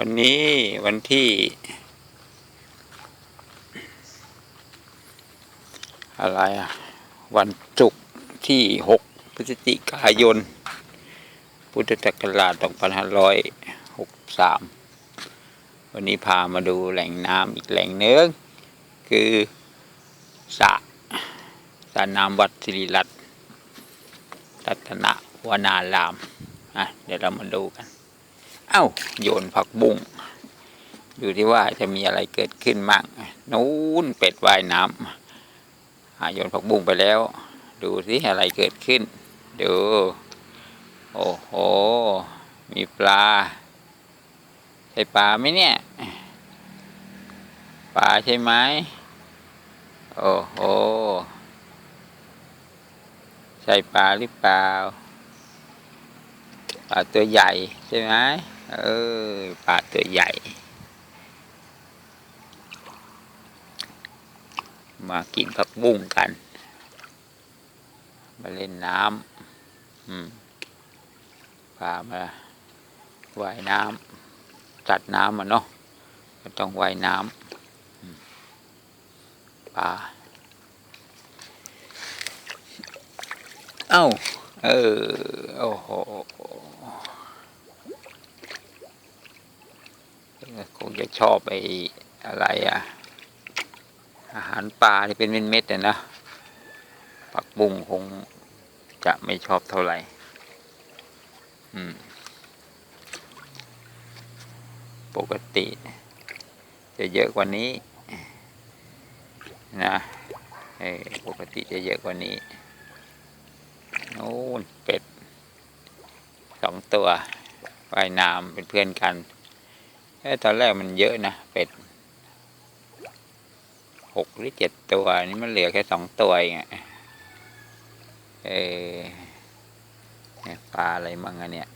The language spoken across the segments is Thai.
วันนี้วันที่อะไรอะ วันศุกร์ที่หกพฤศจิกายน พุทธศักราช2563 วันนี้พามาดูแหล่งน้ำอีกแหล่งหนึ่งคือสระสระน้ำวัดสิริรัตน์รัตนวนาราม อะ เดี๋ยวเรามาดูกัน เอ้าโยนผักบุ้งอยู่ที่ว่าจะมีอะไรเกิดขึ้นมั่งนู้นเป็ดว่ายน้ำอะโยนผักบุ้งไปแล้ว ดูสิอะไรเกิดขึ้น ดูโอ้โห มีปลาใช่ปลาไหมเนี่ย ปลาใช่ไหมโอ้โห ใช่ปลาหรือเปล่า ปลาตัวใหญ่ใช่ไหม เออปลาตัวใหญ่ มากินผักบุ้งกัน มาเล่นน้ำอืมปลามาว่ายน้ำจัดน้ำมันเนาะก็ต้องว่ายน้ำปลาเอ้า เออ โอ้โห คงจะชอบไอ้อะไรอะอาหารปลาที่เป็นเม็ดๆน่ะนะปักบุ้งคงจะไม่ชอบเท่าไหร่ อืม ปกติ จะเยอะกว่านี้ นะเออปกติจะเยอะกว่านี้โน่นเป็ดสองตัวว่ายน้ำเป็นเพื่อนกัน ตอนแรกมันเยอะนะเป็ดหกหรือเจ็ดตัวนี่มันเหลือแค่สองตัวเองเออปลาอะไรมั่งอะเนี่ย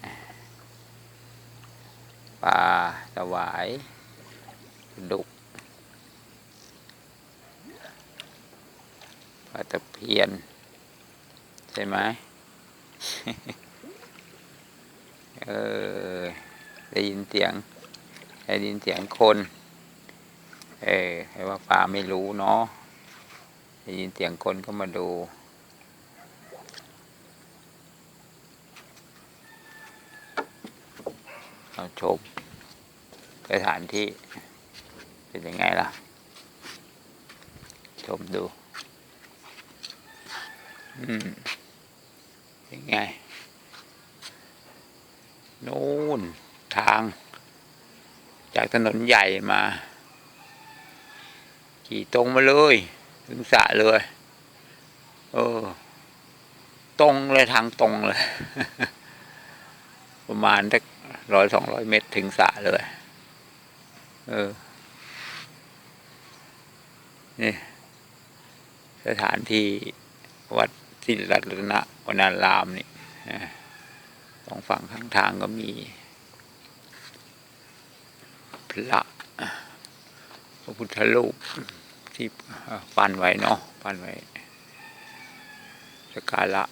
ปลาสวายดุกปลาตะเพียน ใช่ไหมเออ ได้ยินเสียง ได้ยินเสียงคน เออให้ว่าปลาไม่รู้เนาะได้ยินเสียงคนก็มาดูเราชมสถานที่ เป็นยังไงล่ะ ชมดู อืมยังไง นู่น ทาง จากถนนใหญ่มา ขี่ตรงมาเลย ถึงสะเลย เออ ตรงเลยทางตรงเลย ประมาณสักร้อยสองร้อยเมตรถึงสะเลย เออ นี่ สถานที่วัดศิริรัตนวนารามนี่นะสองฝั่งข้างทางก็มี พระพระพุทธรูปที่ปั้นไว้เนาะปั้นไว้สการะ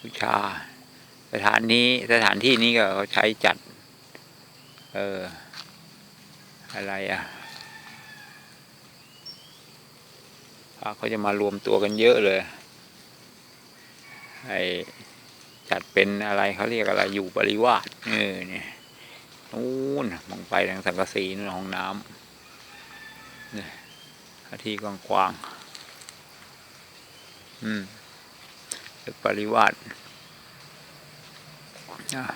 บูชา สถานนี้สถานที่นี้ก็เขาใช้จัด เอออะไรอะพระเขาจะมารวมตัวกันเยอะเลยไอจัดเป็นอะไรเขาเรียกอะไรอยู่บริวารเออเนี่ย นู่นมองไปทางสังกะสีนู่นห้องน้ำเนี่ยที่กว้างๆอืมตึกปริวาสอะ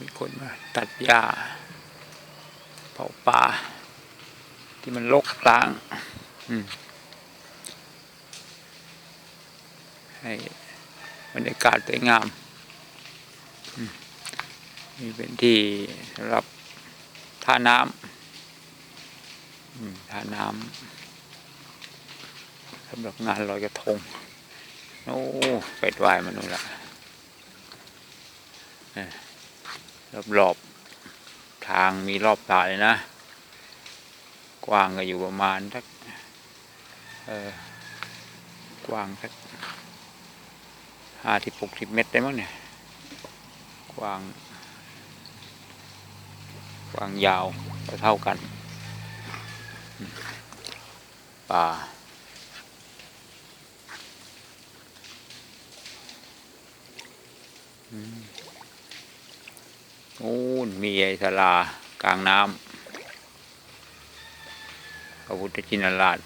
มีคนมาตัดหญ้าเผาป่า ที่มันรกร้างให้บรรยากาศสวยงาม นี่เป็นที่สำหรับท่าน้ำท่าน้ำสำหรับงานลอยกระทงโอ้เป็ดวายมานู่นละรอบรอบๆทางมีรอบตาเลยนะ กว้างก็อยู่ประมาณสักกว้างสักห้าที่หกสิบเมตรได้มั้งเนี่ย กว้าง ว้างยาวเท่ากันป่าอู้มีไอสลา กลางน้ำพระพุทธจินราช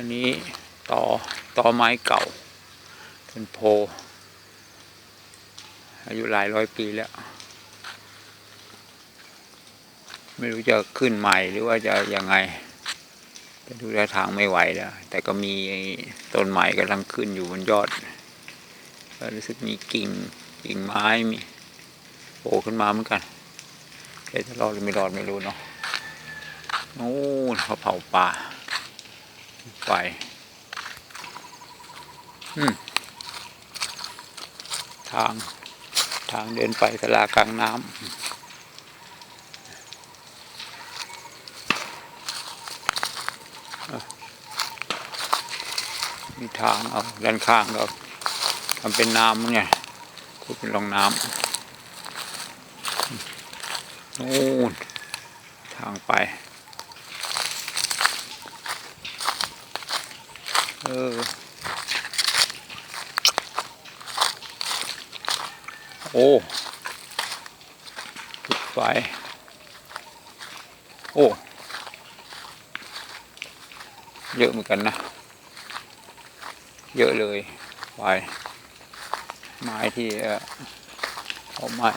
อันนี้ต่อต่อไม้เก่า เป็นโพ อายุหลายร้อยปีแล้ว ไม่รู้จะขึ้นใหม่หรือว่าจะยังไงแต่ดูท่าทางไม่ไหวแล้ว แต่ก็มีต้นใหม่กำลังขึ้นอยู่บนยอดก็รู้สึกมีกิ่งกิ่งไม้มีโผล่ขึ้นมาเหมือนกันแต่จะรอดหรือไม่รอดไม่รู้เนาะโอ้นเขาเผาป่า ไฟอืมทาง ทางเดินไปสลากลางน้ำมีทางเอาด้านข้างก็ทำเป็นน้ำไงขุดเป็นรองน้ำโน่นทางไป เออ โอ้จุดไฟ โอ้ เยอะเหมือนกันนะ เยอะเลยไฟไม้ที่เอ่อเอาไม้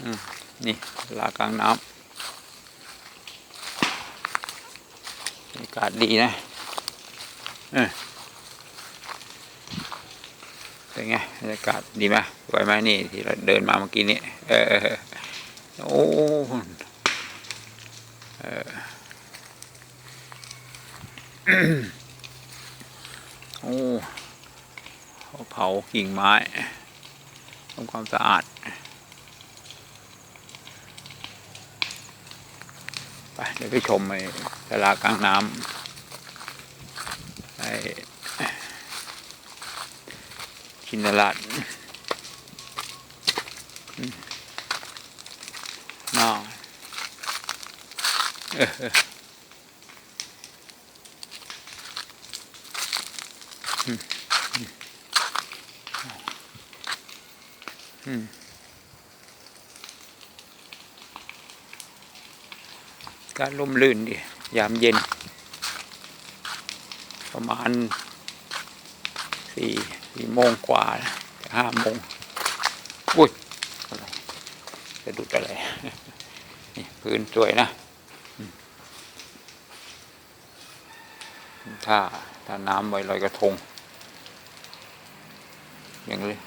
อืมนี่ลากลางน้ำบรรยากาศดีนะเออเป็นไงบรรยากาศดีไหมสวยไหมนี่ที่เราเดินมาเมื่อกี้นี้เออโอ้เออโอ้เขาเผากิ่งไม้ทำความสะอาด ไปเดี๋ยวไปชมไอ้ตลากลางน้ำไอ้ชินราชน่าเออเอออืมอืมอืม การล่มลื่นดิยามเย็น ประมาณสี่สี่โมงกว่าจะห้าโมงอุ้ยอะไรจะดุดอะไรนี่พื้นสวยนะถ้าถ้าน้ำไว้ลอยกระทง อย่างเลย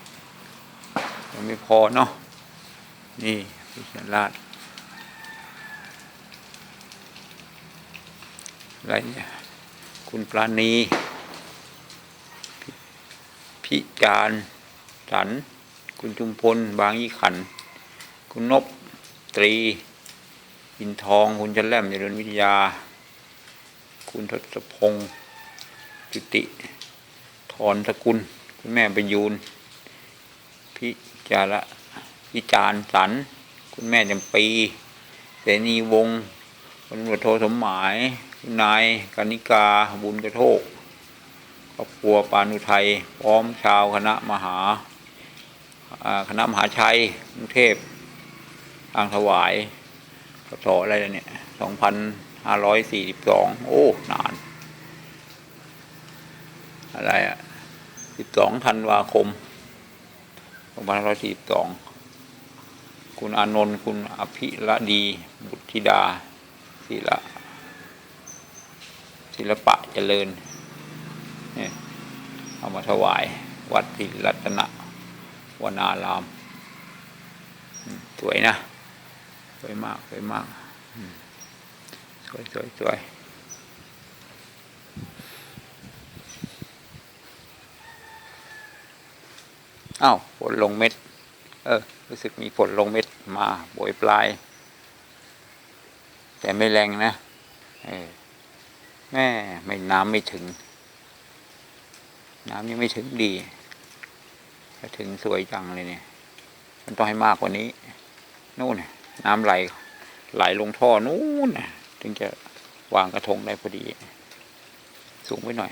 ยังไม่พอเนาะนี่พิชราช อะไรเนี่ย คุณปราณีพิจารสัน คุณจุมพล บางยี่ขัน คุณนบตรี อินทอง คุณจันแหลมเจริญวิทยา คุณทศพงศ์จุติทรสกุล คุณแม่ประยูน พิจาระพิจารสัน คุณแม่จำปี เสนีวงศ์คุณตำรวจโทสมหมาย นายกนิกาบุญกระโทกครอบครัวปานุไทย พร้อมชาวคณะมหาคณะมหาชัยกรุงเทพทางถวายพศอะไรเนี่ยสองพันห้าร้อยสี่สิบสองโอ้ นาน อะไรอะสิบสองธันวาคมสองพันห้าร้อยสี่สิบสองคุณอานนท์คุณอภิรดี บุตรธิดาศิละ ศิลปะเจริญเนี่ยเอามาถวายวัดศิริรัตนวนารามสวยนะ สวยมาก สวยมาก สวยสวยสวยอ้าวฝนลงเม็ด เออ รู้สึกมีฝนลงเม็ดมาโบยปลาย แต่ไม่แรงนะ เออ แม่ไม่น้ำไม่ถึง น้ำยังไม่ถึงดีถ้าถึงสวยจังเลยเนี่ย มันต้องให้มากกว่านี้ นู่นน้ำไหล ไหลลงท่อนู่นถึงจะวางกระทงได้พอดี สูงไว้หน่อย